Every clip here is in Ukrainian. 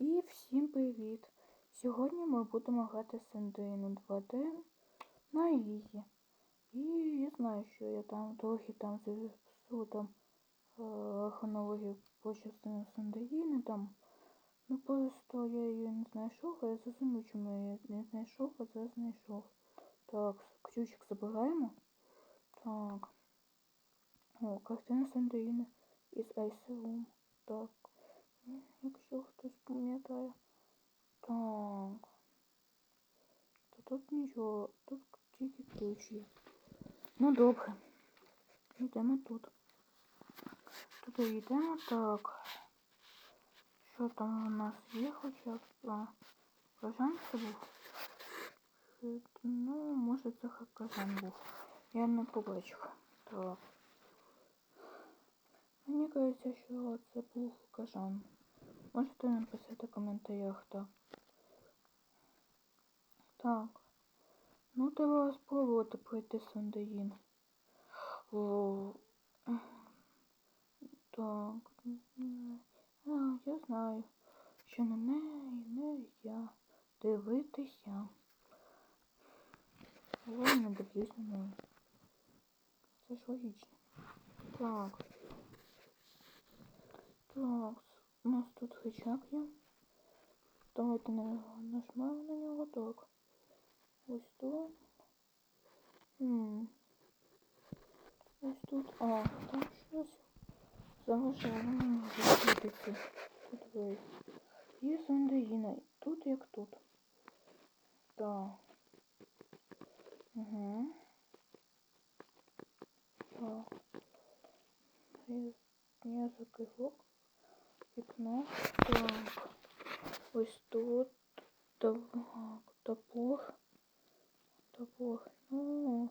І всім привіт! Сьогодні ми будемо грати Сендейну 2D на Ізі. І я знаю, що я там трохи там завісу там е, хронологію по частинам Сендеїни там. Ну просто я її не знайшов, а я зрозумів, чому я не знайшов, а зараз знайшов. Так, ключик забираємо. Так. О, картина Сендеїни із Айсерум. Так. Якщо хтось пам'ятає. Так. То тут нічого, тут тільки ключі. Ну добре. Йдемо тут. Туди йдемо так. Що там у нас є хоча б? А, Кажан це був? Е, Ну, може це казан був. Я не побачив. Так. Мені кажеться, що це був кажан. Можете написати в коментарях так. Так. Ну, треба спробувати пройти Сандаїн. Так. А, я знаю, що на неї не я дивитися. Але не дивлюсь на неї. Це ж логічно. Так. Так, у нас тут хичак є. Давайте нажмемо на нього так. Ось тут. Хм. Ось тут. А, там щось заважає мені відкритися. Тут ви. Є Сандеїна. Тут як тут. Так. Угу. Так. Я закривок. Вікно. Так. Ось тут. Топор. Топор. Ну,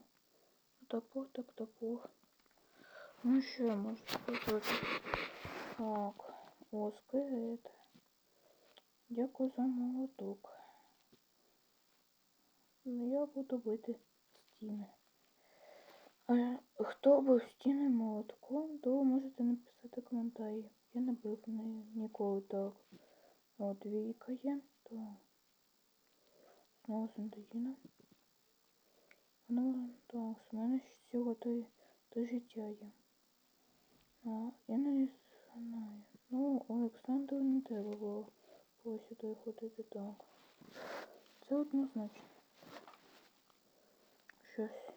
топор, так топор. Ну, що я можу сказати? Так. О, скелет. Дякую за молоток. Ну, я буду бити стіни. А хто бив стіни молотком, то можете написати коментарі. Я ні, ніколи так. От двійка є, то знову Сандаліна. Ну, так, з мене всього три, три життя є. А, я не знаю. Ну, Олександру не треба було сюди ходити так. Це однозначно. Щось.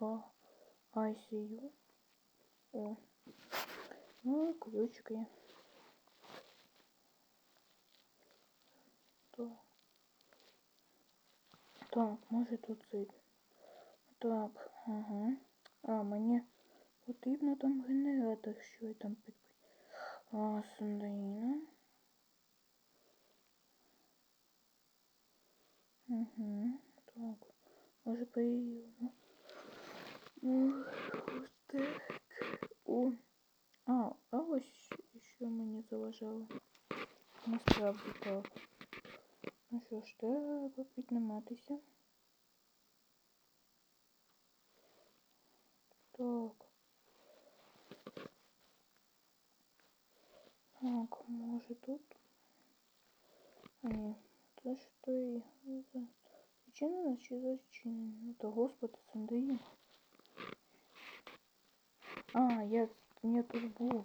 О, ICU. О. Ну, ключики. Так. Так, може тут цей. Так, ага. А, мені потрібно там генератор, що я там під... А, Сандаїна. Угу. Так. Може поїдемо. Ось О. А, а ось що мені заважало. Насправді так. Ну що ж, треба підніматися. Так. Так, може тут? А ні, це ж той зачинено чи зачинено? Ну то господи, Сандаїн. А, я, я тут був.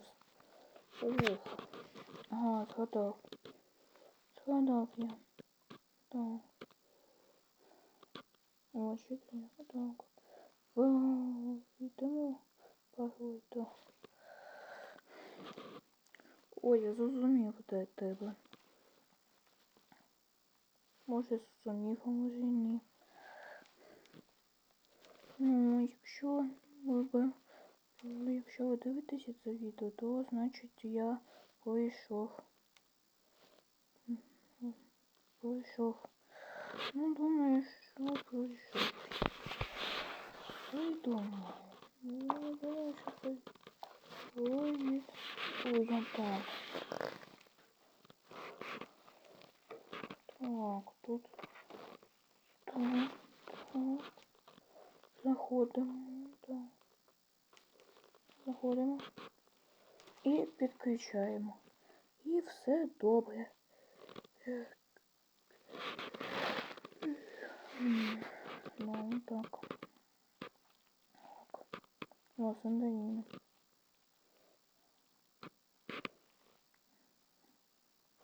Ох. Ага, згадав. Згадав я. Так. О, що це? Так. Йдемо пароль, так. Ой, я зрозумів, де тебе. Може зрозумів, а може і ні. Ну, якщо ви б... Якщо ви дивитеся це відео, то значить я пройшов. Пройшов. Ну, думаю, що пройшов. Ой, думаю. Ну, думаю, що це Ой, ой, я. Так, тут. Так, так. Заходимо. Так. Заходимо і все добре. Ну, так. Так. О.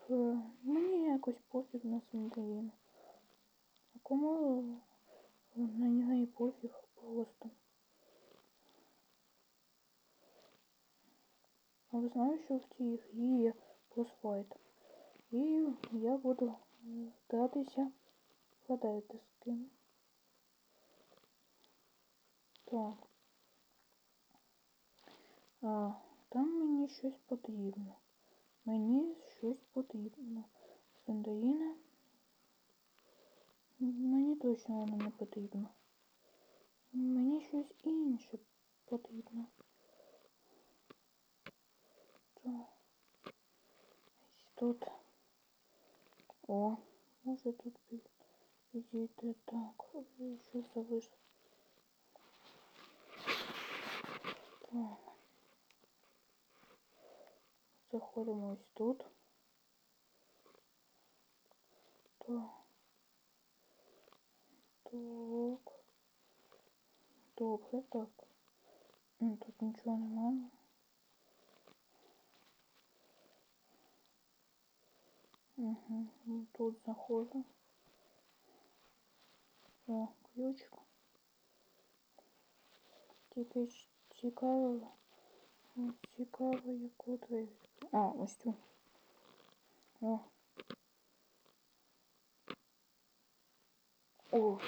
Е, Мені якось пофіг на Сандаріну. А кому на неї пофіг просто. А ви знаєте, що в грі є босфайт? І я буду гратися. Вгадайте з ким. Так. А, там мені щось потрібно. Мені щось потрібно. Сандаріна. Мені точно воно не потрібно. Мені щось інше потрібно. Так. Ось Тут. О, може тут під- підійти так. Що залиш? Так. Заходимо ось тут. Так. Так. Добре, так. М, Тут нічого немає. Угу. Тут заходжу. О, ключик. Тільки ж цікаво. М, Цікаво, яку двері. А, ось цю. О. О.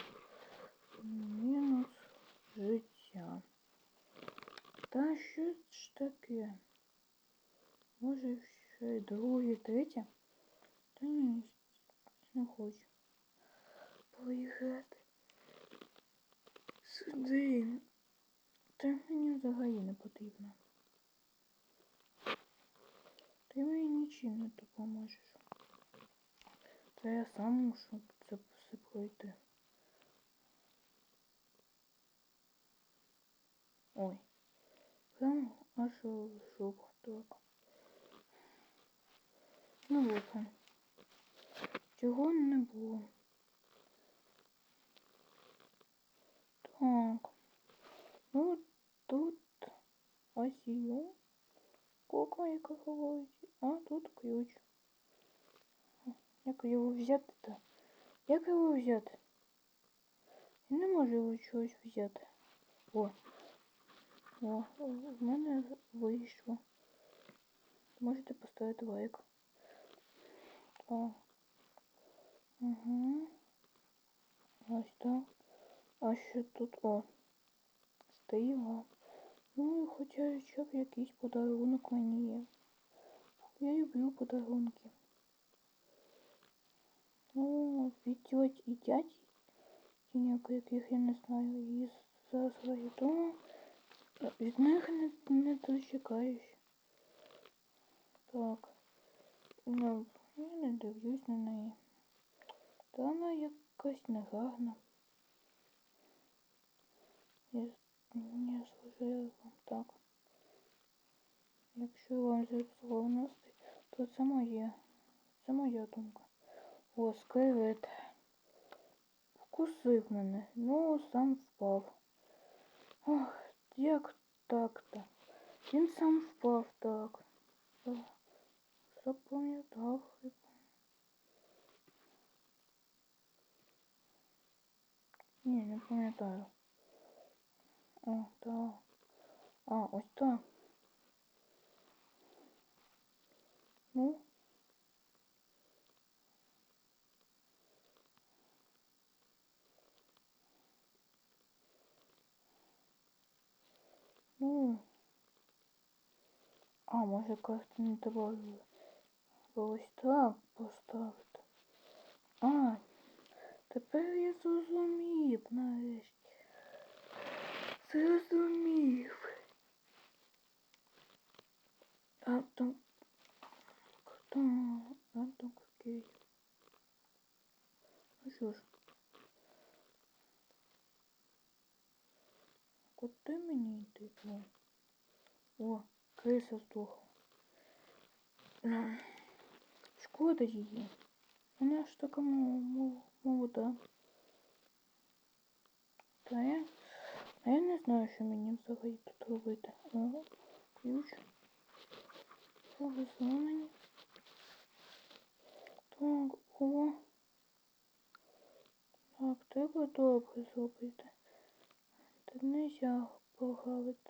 Мінус життя. Та що ж таке? Може ще й друге, третє? Та не хочу. Поіграти. Сюди. Та мені взагалі не потрібно. Ти мені нічим не допоможеш. Це я сам мушу це все пройти. Ой. Прям аж в так. Ну ладно. Чого не було? Так. Ну тут ось його. Кока, яка говорить. А тут ключ. Як його взяти-то? Як його взяти? Я не можу його чогось взяти. О. О, в мене вийшло. Можете поставити лайк. О. Угу. Ось так. А що тут? О. Стоїла. Ну, хоча щоб якийсь подарунок мені є. Я люблю подарунки. Ну, від тьоті і дяді, тіньок, яких я не знаю, і свої, то від них не, не дочекаюсь. Так. Ну, я не дивлюсь на неї. Та вона якась негарна. Я, я служу вам так. Якщо вам настрій, то це моє. Це моя думка. О, скелет. Вкусив мене. Ну, сам впав. Ох, як так-то? Він сам впав так. За- Запам'ятав. Ні, не пам'ятаю. О, так. А, ось так. Ну. Ну. А, може карти не добавили. Ось так поставити. А, тепер я зрозумів нарешті. Зрозумів. А там... Хто? А там окей. Ну що ж. Куди мені йти? О, О криса здохла. Шкода її. Вона ж така мо- мо- молода. Та я, а я не знаю, що мені взагалі тут робити. О, ключ. Повезло мені. Так, о. Так, треба добре зробити. Та нельзя погавити.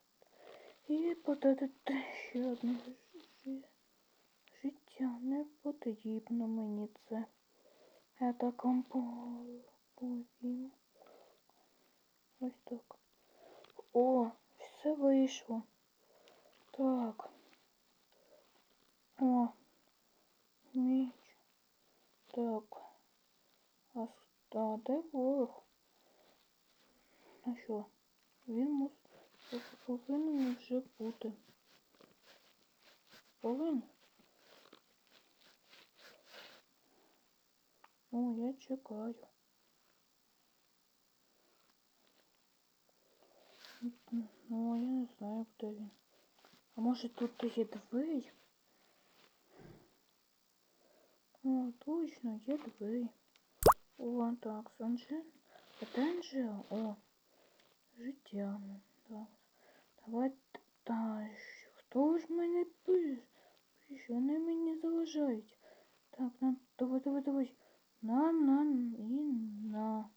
І подати ще одне життя. Не потрібно мені це. Я так вам повім. Ось так. О, все вийшло. Так. О, міч. Так. Де ворог? А що? Він мус повинен вже бути. Повинен? О, я чекаю. Ну, я не знаю, де він. А може тут є двері? О, точно, є двері. О, так, Санджин. Это Анжела. О, життя. ну, Так. Давай. Та, що- хто ж мене пише? Пише, вони мені заважають. Так, на, давай, давай, давай. На, на, і на.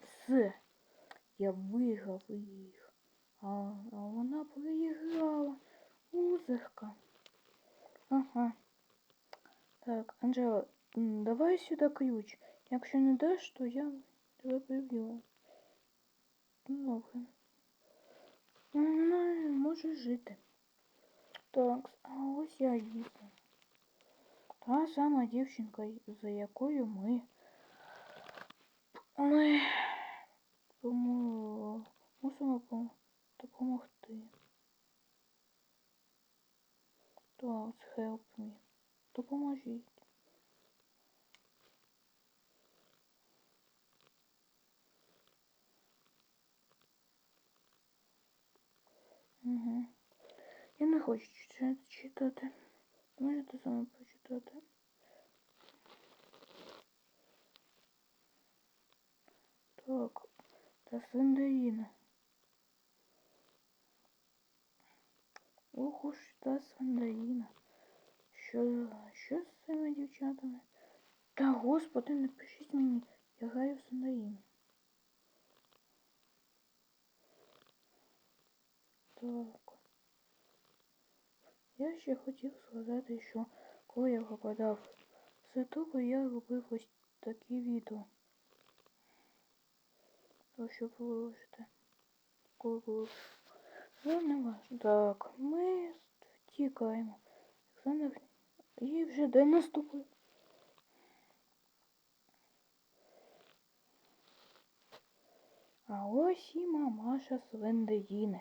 Все. Я виграв їх. А, а вона проіграла. Узерка. Ага. Так, Анжела, давай сюди ключ. Якщо не даш, то я тебе приб'ю. Добре. Ну, можеш жити. Так, а ось я їду. Та сама дівчинка, за якою ми. Ми тому мусимо допомогти. Так, help me. Допоможіть. Угу. Я не хочу читати-. Можете саме прочитати. Так, та Сандаріна. Ох уж та Сандаріна. Що, що з цими дівчатами? Та господи, не пишіть мені, я граю в Сандаріну. Так. Я ще хотів сказати, що коли я попадав з Ютубу, я робив ось такі відео. То що виложити. Коли було. Ну, не важно. Так, ми втікаємо. І вже день наступний. А ось і мамаша Свендеїни.